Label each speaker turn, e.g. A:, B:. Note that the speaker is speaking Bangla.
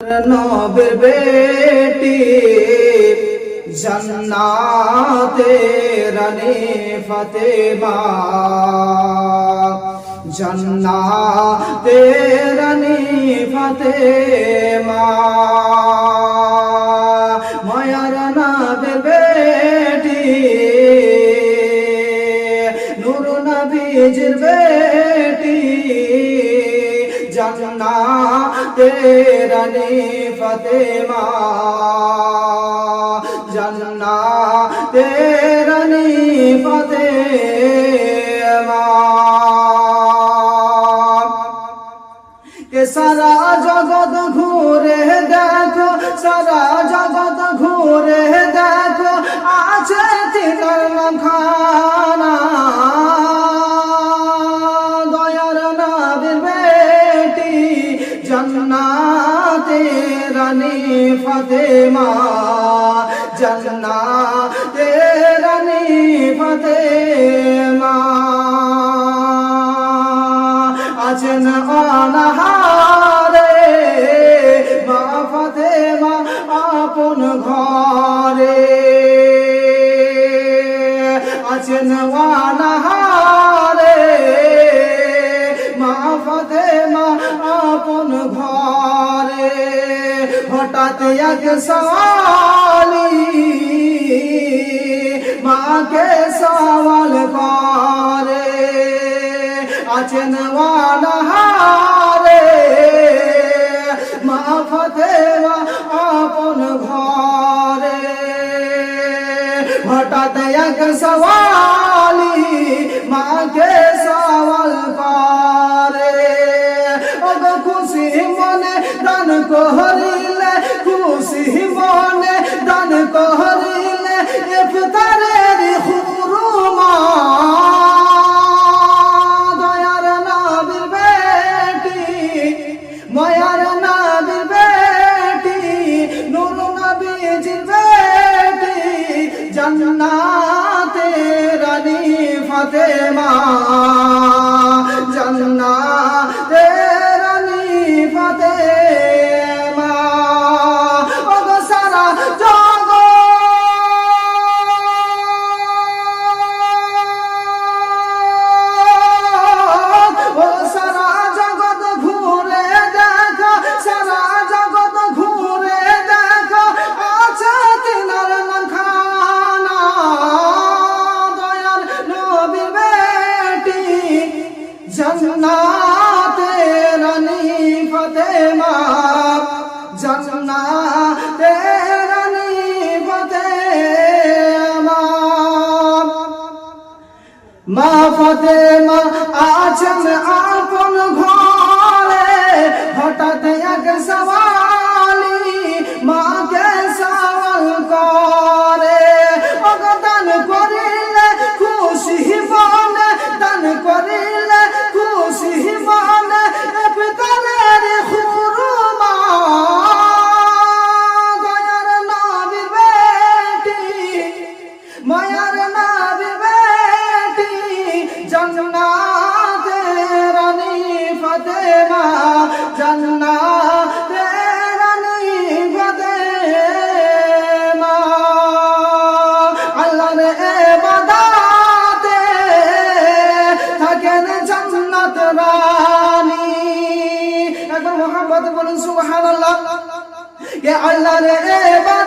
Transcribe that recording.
A: নবের বেটি জন্নাতে রানী ফতেমা। জন্নাতে রানী ফতেমা। মায়ার নবের বেটি নূর নবীজির বেটি তেরানি ফতেমা। জন্না তেরানি ফতেমা। কে সারা জগৎ ঘুরে দেখো, সারা জগৎ ঘুরে দেখো, আছে তিনার খানা। দয়ার জন্নাতে রানী ফতেমা আছেন অনাহারে মা ফতেমা আপন ঘরে। আছেন অনাহারে মা ফতেমা আপন ঘরে। হঠাৎ এক माँ के सवाल पारे, अचन वाला हारे। माँ फतेवा अपन घरे। हटात एक सवाली माँ के सवाल पारे। अब खुशी मन दान कहरिले, खुशी मन दान कहरिले। নবীজির বেটি জান্নাতে রানী ফাতেমা জান্নাতে ফতেমা কে আল্লাহর ইবাদতে